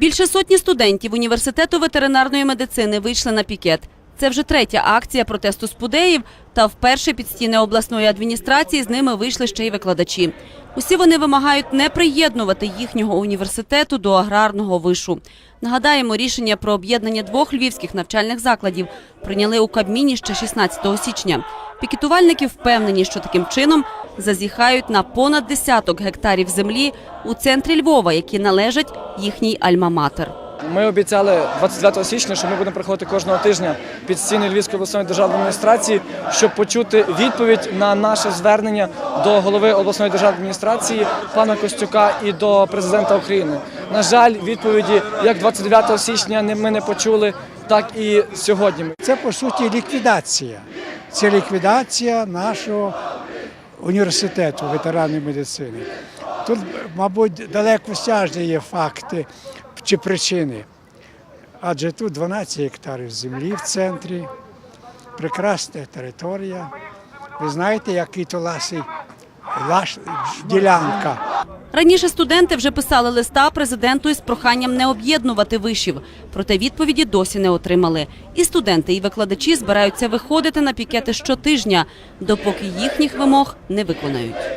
Більше сотні студентів університету ветеринарної медицини вийшли на пікет. Це вже третя акція протесту спудеїв, та вперше під стіни обласної адміністрації з ними вийшли ще й викладачі. Усі вони вимагають не приєднувати їхнього університету до аграрного вишу. Нагадаємо, рішення про об'єднання двох львівських навчальних закладів прийняли у Кабміні ще 16 січня. Пікетувальники впевнені, що таким чином зазіхають на понад десяток гектарів землі у центрі Львова, які належать їхній альма-матер. Ми обіцяли 29 січня, що ми будемо приходити кожного тижня під стіни Львівської обласної державної адміністрації, щоб почути відповідь на наше звернення до голови обласної державної адміністрації пана Костюка і до президента України. На жаль, відповіді як 29 січня не- ми не почули, так і сьогодні. Це по суті ліквідація. Це ліквідація нашого університету ветерани медицини. Тут, мабуть, далеко стяжні є факти чи причини. Адже тут 12 гектарів землі в центрі, прекрасна територія. Ви знаєте, який то ласий ділянка. Раніше студенти вже писали листа президенту із проханням не об'єднувати вишів, проте відповіді досі не отримали. І студенти, і викладачі збираються виходити на пікети щотижня, допоки їхніх вимог не виконають.